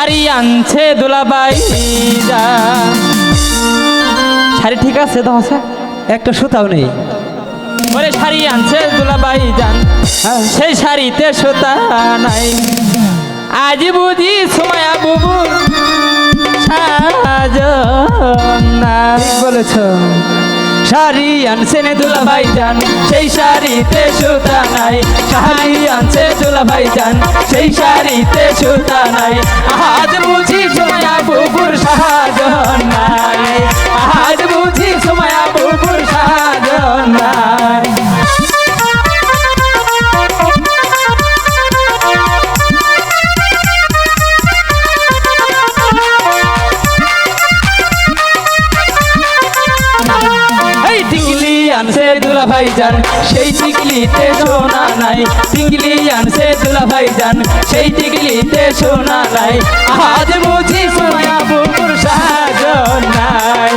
শাড়ি আনছে দুলাবাই শাড়ি ঠিক আছে তো আছে একটা সুতাও নেই। ওরে শাড়ি আনছে দুলাবাই যান হ্যাঁ। সেই শাড়িতে সুতা নাই। আজ বুঝি সময়া বুবু বলেছ। শাড়ি আনছেন দুলা ভাই যান। সেই শাড়িতে সুতা নাই। শাড়ি আনছে দুলা ভাই যান সেই শাড়িতে সুতা নাই। আজ বুঝি সোনা বুবুর সাহায্য নাই। এই টিকলি আনছে দুলা ভাই যান সেই টিকলিতে সোনা নাই। টিকলি আনছে দুলা ভাই যান সেই টিকলিতে সোনা নাই। আজ বুঝি সোনা বুবুর সাজন নাই।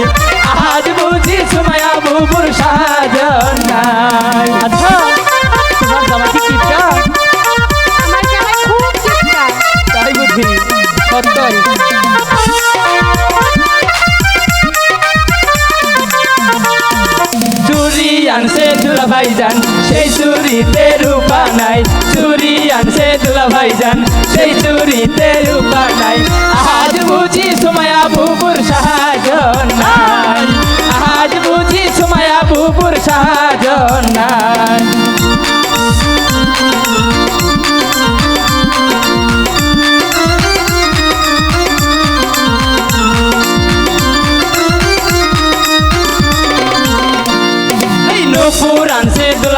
ভাইজান, সেই চুরিতে রূপা নাই। চুরি আনছে দুলা ভাইজান, সেই চুরিতে রূপা নাই। আজ বুঝি সময়া বুবুর সাহায্য নাই। আজ বুঝি সময়া বুবুর সাহায্য নাই।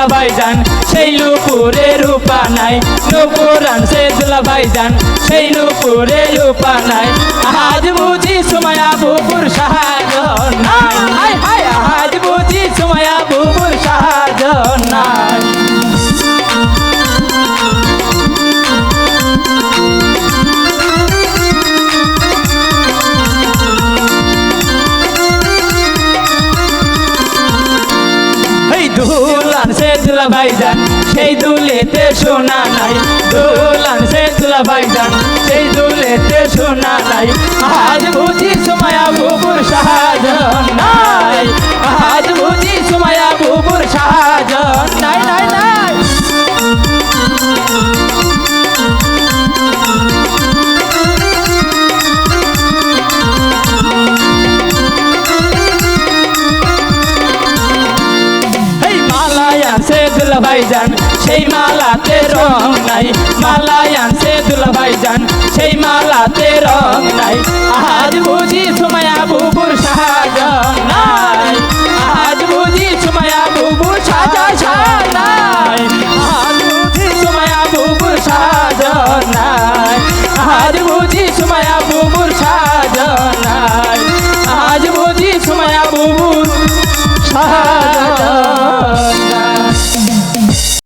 আনছে দুলা ভাইজান সেই নুপুরে রূপা নাই। নুপুর আনছে দুলা ভাইজান সেই নুপুরে রূপা নাই। আজ দুলা ভাইজান সেই দুলেতে সোনা নাই। দুলান সে তুলা ভাইজান সেই দুলেতে সোনা নাই। আনছে দুলা যান সেই মালাতে রং নাই। মালায় আনছে দুলা যান সেই মালাতে রং নাই।